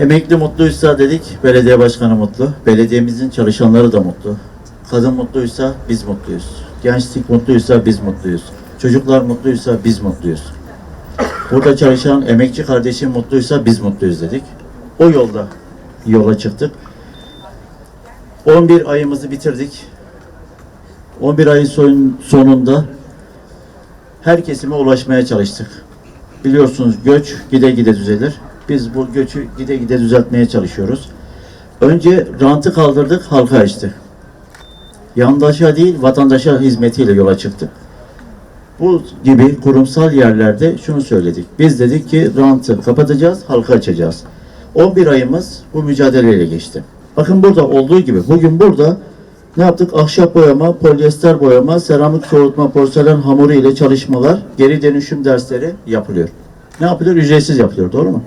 Emekli mutluysa dedik, belediye başkanı mutlu. Belediyemizin çalışanları da mutlu. Kadın mutluysa biz mutluyuz. Gençlik mutluysa biz mutluyuz. Çocuklar mutluysa biz mutluyuz. Burada çalışan emekçi kardeşim mutluysa biz mutluyuz dedik. O yolda yola çıktık. 11 ayımızı bitirdik. 11 ayın son- sonunda her kesime ulaşmaya çalıştık. Biliyorsunuz göç gide gide düzelir. Biz bu göçü gide gide düzeltmeye çalışıyoruz. Önce rantı kaldırdık, halka açtık. Yandaşa değil, vatandaşa hizmetiyle yola çıktık. Bu gibi kurumsal yerlerde şunu söyledik. Biz dedik ki rantı kapatacağız, halka açacağız. 11 ayımız bu mücadeleyle geçti. Bakın burada olduğu gibi bugün burada ne yaptık? Ahşap boyama, polyester boyama, seramik soğutma, porselen hamuru ile çalışmalar, geri dönüşüm dersleri yapılıyor. Ne yapılıyor? Ücretsiz yapılıyor. Doğru mu?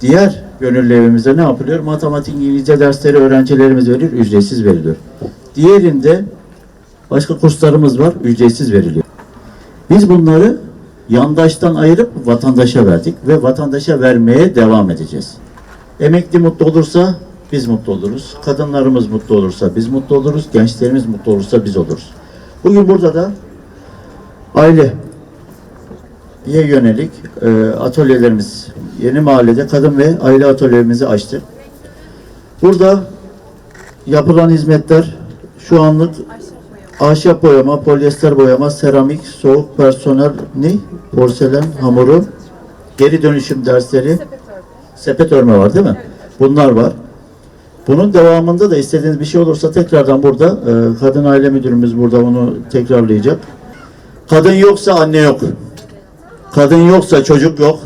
Diğer gönüllü evimizde ne yapılıyor? Matematik, İngilizce dersleri öğrencilerimiz veriyor, ücretsiz veriliyor. Diğerinde başka kurslarımız var, ücretsiz veriliyor. Biz bunları yandaştan ayırıp vatandaşa verdik ve vatandaşa vermeye devam edeceğiz. Emekli mutlu olursa biz mutlu oluruz. Kadınlarımız mutlu olursa biz mutlu oluruz. Gençlerimiz mutlu olursa biz oluruz. Bugün burada da aile yönelik e, atölyelerimiz yeni mahallede kadın ve aile atölyelerimizi açtık. Burada yapılan hizmetler şu anlık ahşap boyama, polyester boyama, seramik, soğuk personel ne? Porselen hamuru, geri dönüşüm dersleri, sepet örme var değil mi? Bunlar var. Bunun devamında da istediğiniz bir şey olursa tekrardan burada e, kadın aile müdürümüz burada onu tekrarlayacak. Kadın yoksa anne yok. Kadın yoksa çocuk yok.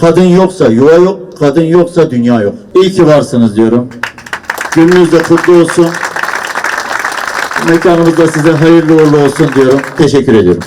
Kadın yoksa yuva yok. Kadın yoksa dünya yok. İyi ki varsınız diyorum. Gününüz de kutlu olsun. Mekanımız da size hayırlı uğurlu olsun diyorum. Teşekkür ediyorum.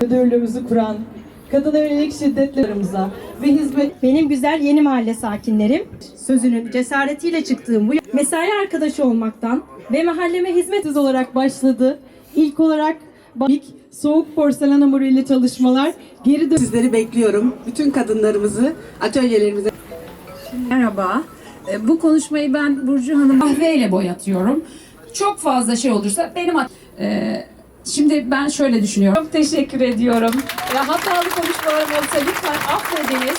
Müdürlüğümüzü kuran, kadına yönelik şiddetlerimize ve hizmet Benim güzel yeni mahalle sakinlerim, sözünün cesaretiyle çıktığım bu mesai arkadaşı olmaktan ve mahalleme hizmet hizmet olarak başladı. İlk olarak ilk soğuk porselen hamuru ile çalışmalar geri dön Sizleri bekliyorum. Bütün kadınlarımızı atölyelerimize Merhaba. E, Bu konuşmayı ben Burcu Hanım kahveyle boyatıyorum. Çok fazla şey olursa benim at- E, Şimdi ben şöyle düşünüyorum. Çok teşekkür ediyorum. Ya hatalı konuşmalarım olsa lütfen affediniz.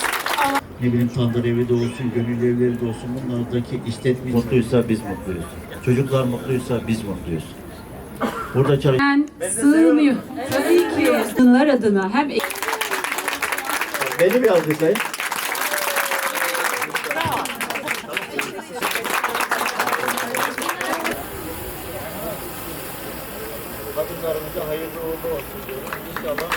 Ne bileyim tandır evi de olsun, gönül evleri de olsun. Bunlardaki işletme mutluysa biz mutluyuz. Çocuklar mutluysa biz mutluyuz. Burada çalış Ben sığmıyor. Tabii ki. Kadınlar adına hem Beni bir alkışlayın. Kadınlarımıza hayırlı uğurlu olsun diyorum. İnşallah.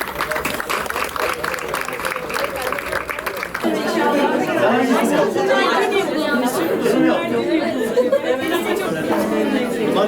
Bunlar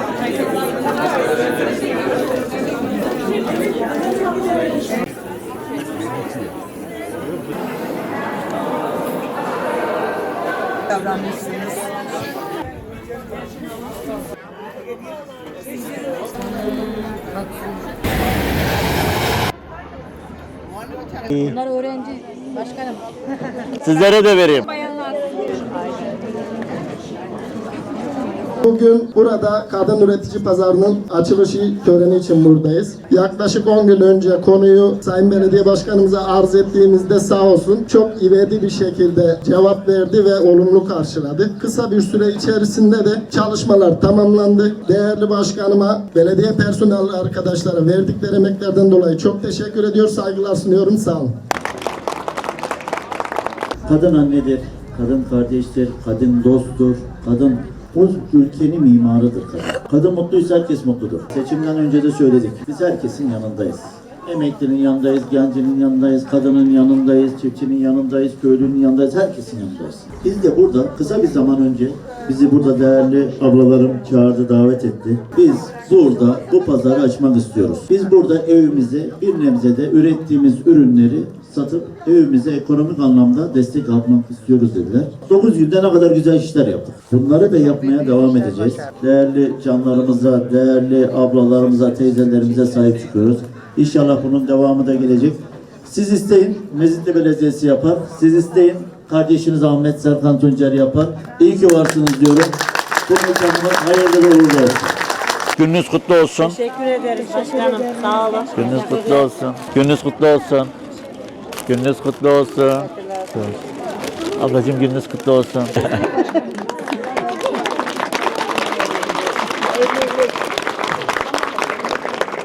Bunlar öğrenci başkanım. Sizlere de vereyim. Bugün burada kadın üretici pazarının açılışı töreni için buradayız. Yaklaşık 10 gün önce konuyu Sayın Belediye Başkanımıza arz ettiğimizde sağ olsun çok ivedi bir şekilde cevap verdi ve olumlu karşıladı. Kısa bir süre içerisinde de çalışmalar tamamlandı. Değerli başkanıma, belediye personel arkadaşlara verdikleri emeklerden dolayı çok teşekkür ediyor, saygılar sunuyorum. Sağ olun. Kadın annedir, kadın kardeştir, kadın dosttur, kadın bu ülkenin mimarıdır kadın. Mutluysa herkes mutludur. Seçimden önce de söyledik. Biz herkesin yanındayız. Emeklinin yanındayız, gencinin yanındayız, kadının yanındayız, çiftçinin yanındayız, köylünün yanındayız, herkesin yanındayız. Biz de burada kısa bir zaman önce bizi burada değerli ablalarım çağırdı, davet etti. Biz burada bu pazarı açmak istiyoruz. Biz burada evimize bir nebze de ürettiğimiz ürünleri satıp evimize ekonomik anlamda destek almak istiyoruz dediler. 9 günde ne kadar güzel işler yaptık. Bunları da yapmaya devam edeceğiz. Değerli canlarımıza, değerli ablalarımıza, teyzelerimize sahip çıkıyoruz. İnşallah bunun devamı da gelecek. Siz isteyin, Mezitli Belediyesi yapar. Siz isteyin, kardeşiniz Ahmet Serkan Tuncer yapar. İyi ki varsınız diyorum. Bu mekanımız hayırlı ve uğurlu olsun. Gününüz kutlu olsun. Teşekkür ederiz başkanım. Sağ olun. Gününüz kutlu olsun. Gününüz kutlu olsun. Gününüz kutlu olsun. Ablacığım gününüz kutlu olsun.